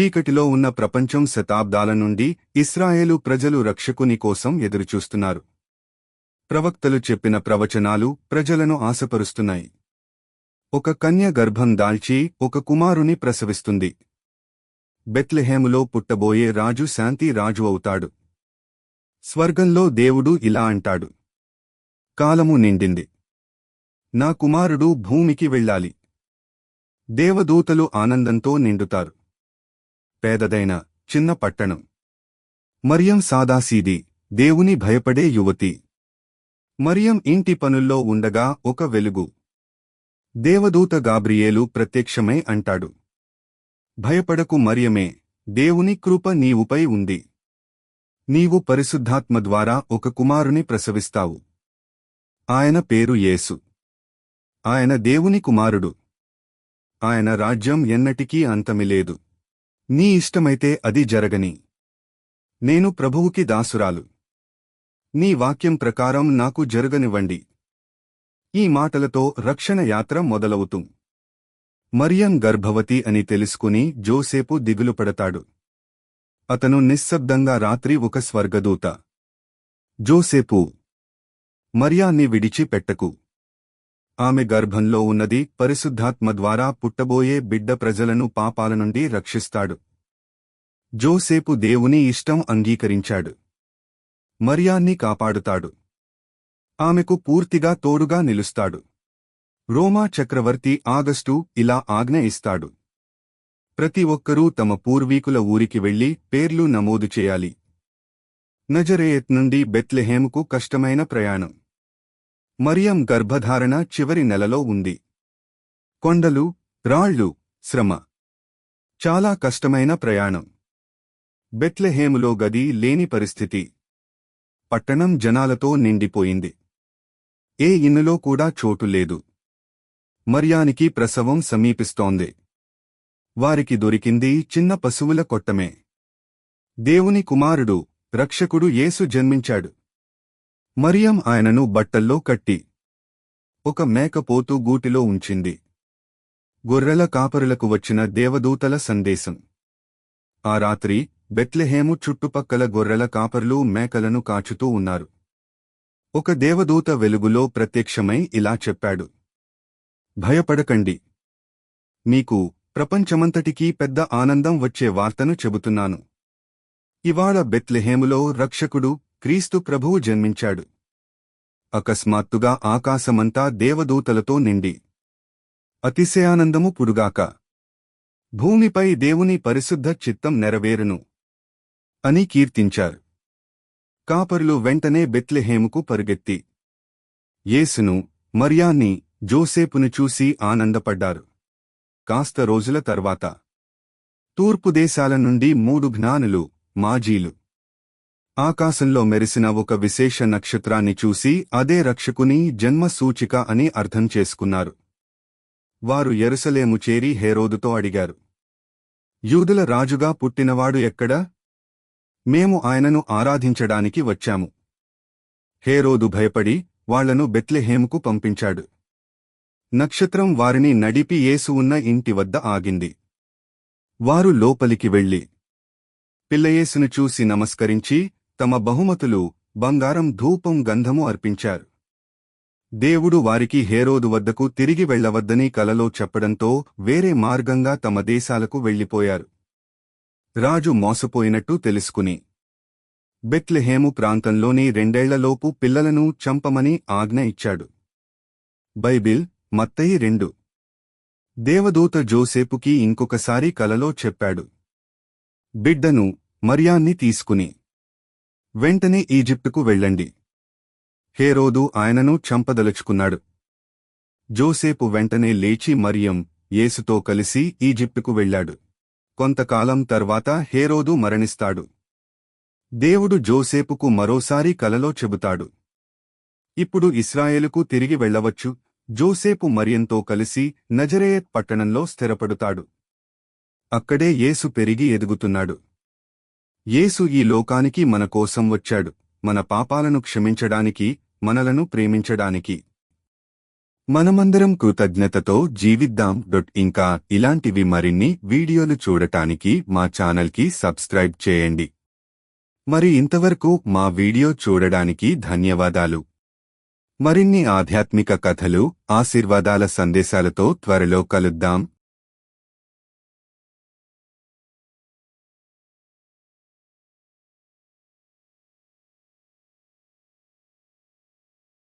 చీకటిలో ఉన్న ప్రపంచం శతాబ్దాల నుండి ఇస్రాయేలు ప్రజలు రక్షకుని కోసం ఎదురుచూస్తున్నారు. ప్రవక్తలు చెప్పిన ప్రవచనాలు ప్రజలను ఆశపరుస్తున్నాయి. ఒక కన్య గర్భం దాల్చి ఒక కుమారుని ప్రసవిస్తుంది. బెత్లెహేములో పుట్టబోయే రాజు శాంతి రాజు అవుతాడు. స్వర్గంలో దేవుడు ఇలా అంటాడు. కాలము నిండింది. నా కుమారుడు భూమికి వెళ్ళాలి. దేవదూతలు ఆనందంతో నిండుతారు. పేదదైన చిన్న పట్టణం. మరియం సాదాసీది దేవుని భయపడే యువతి. మరియం ఇంటి పనుల్లో ఉండగా ఒక వెలుగు. దేవదూత గాబ్రియేలు ప్రత్యక్షమై అంటాడు. భయపడకు మరియమే దేవుని కృప నీవుపై ఉంది. నీవు పరిశుద్ధాత్మ ద్వారా ఒక కుమారుని ప్రసవిస్తావు. ఆయన పేరు యేసు. ఆయన దేవుని కుమారుడు. ఆయన రాజ్యం ఎన్నటికీ అంతమిలేదు. నీ ఇష్టమైతే అది జరగని. నేను ప్రభువుకి దాసురాలు. నీ వాక్యం ప్రకారం నాకు జరగనివ్వండి. ఈ మాటలతో రక్షణ యాత్ర మొదలవుతూ. మరియం గర్భవతి అని తెలుసుకుని జోసేపు దిగులుపడతాడు. అతను నిశ్శబ్దంగా రాత్రి ఒక స్వర్గదూత. జోసేపు మరియాన్ని విడిచిపెట్టకు. ఆమె గర్భంలో ఉన్నది పరిశుద్ధాత్మ ద్వారా పుట్టబోయే బిడ్డ ప్రజలను పాపాల నుండి రక్షిస్తాడు. జోసేపు దేవుని ఇష్టం అంగీకరించాడు. మరియాన్ని కాపాడుతాడు. ఆమెకు పూర్తిగా తోడుగా నిలుస్తాడు. రోమా చక్రవర్తి ఆగస్టు ఇలా ఆజ్ఞ ఇస్తాడు. ప్రతి ఒక్కరూ తమ పూర్వీకుల ఊరికి వెళ్ళి పేర్లు నమోదు చేయాలి. నజరేయత్ నుండి బెత్లెహేముకు కష్టమైన ప్రయాణం. మరియం గర్భధారణ చివరి నెలలో ఉంది. కొండలు రాళ్ళు శ్రమ. చాలా కష్టమైన ప్రయాణం. బెత్లెహేములో గది లేని పరిస్థితి. పట్టణం జనాలతో నిండిపోయింది. ఏ ఇన్నులో కూడా చోటు లేదు. మరియానికి ప్రసవం సమీపిస్తోంది. వారికి దొరికింది చిన్న పశువుల కొట్టమే. దేవుని కుమారుడు రక్షకుడు యేసు జన్మించాడు. మరియం ఆయనను బట్టల్లో కట్టి ఒక మేకపోతు గూటిలో ఉంచింది. గొర్రెల కాపరులకు వచ్చిన దేవదూతల సందేశం. ఆ రాత్రి బెత్లెహేము చుట్టుపక్కల గొర్రెల కాపరులు మేకలను కాచుతూ ఉన్నారు. ఒక దేవదూత వెలుగులో ప్రత్యక్షమై ఇలా చెప్పాడు. భయపడకండి. మీకు ప్రపంచమంతటికీ పెద్ద ఆనందం వచ్చే వార్తను చెబుతున్నాను. ఇవాళ బెత్లెహేములో రక్షకుడు క్రీస్తు ప్రభువు జన్మించాడు. అకస్మాత్తుగా ఆకాశమంతా దేవదూతలతో నిండి. అతిశయానందము పుడుగాక. భూమిపై దేవుని పరిశుద్ధ చిత్తం నెరవేరును. అని కీర్తించారు. కాపరులు వెంటనే బెత్లెహేముకు పరుగెత్తి. యేసును మరియాన్ని జోసేపును చూసి ఆనందపడ్డారు. కాస్త రోజుల తర్వాత. తూర్పు దేశాల నుండి మూడు జ్ఞానులు మాజీలు. ఆకాశంలో మెరిసిన ఒక విశేష నక్షత్రాన్ని చూసి అదే రక్షకుని జన్మ సూచిక అని అర్థం చేసుకున్నారు. వారు ఎరుసలేము చేరి హేరోదుతో అడిగారు యూదుల రాజుగా పుట్టినవాడు ఎక్కడా? మేము ఆయనను ఆరాధించడానికి వచ్చాము. హేరోదు భయపడి వాళ్ళను బెత్లెహేముకు పంపించాడు. నక్షత్రం వారిని నడిపి ఏసు ఉన్న ఇంటి వద్ద ఆగింది. వారు లోపలికి వెళ్ళి పిల్లయేసును చూసి నమస్కరించి తమ బహుమతులు బంగారం ధూపం గంధము అర్పించారు. దేవుడు వారికి హేరోదు వద్దకు తిరిగి వెళ్ళవద్దని కలలో చెప్పడంతో వేరే మార్గంగా తమ దేశాలకు వెళ్ళిపోయారు రాజు మోసపోయినట్టు తెలుసుకుని బెత్లెహేము ప్రాంతంలోని రెండేళ్ళలోపు పిల్లలను చంపమని ఆజ్ఞ ఇచ్చాడు. బైబిల్ మత్తయి రెండు. దేవదూత జోసేపుకి ఇంకొకసారి కలలో చెప్పాడు. బిడ్డను మర్యాన్ని తీసుకుని వెంటనే ఈజిప్టుకు వెళ్ళండి. హేరోదు ఆయనను చంపదలుచుకున్నాడు. జోసేపు వెంటనే లేచి మరియం యేసుతో కలిసి ఈజిప్టుకు వెళ్ళాడు. కొంతకాలం తర్వాత హేరోదు మరణిస్తాడు. దేవుడు జోసేపుకు మరోసారి కలలో చెబుతాడు. ఇప్పుడు ఇస్రాయేలుకు తిరిగి వెళ్ళవచ్చు జోసేపు మరియంతో కలిసి నజరేయత్ పట్టణంలో స్థిరపడుతాడు. అక్కడే యేసు పెరిగి ఎదుగుతున్నాడు. యేసు ఈ లోకానికి మన కోసం వచ్చాడు మన పాపాలను క్షమించడానికి మనలను ప్రేమించడానికి. మనమందరం కృతజ్ఞతతో జీవిద్దాం డొట్ ఇంకా ఇలాంటివి మరిన్ని వీడియోలు చూడటానికి మా ఛానల్కి సబ్స్క్రైబ్ చేయండి. మరి ఇంతవరకు మా వీడియో చూడడానికి ధన్యవాదాలు. మరిన్ని ఆధ్యాత్మిక కథలు ఆశీర్వాదాల సందేశాలతో త్వరలో కలుద్దాం.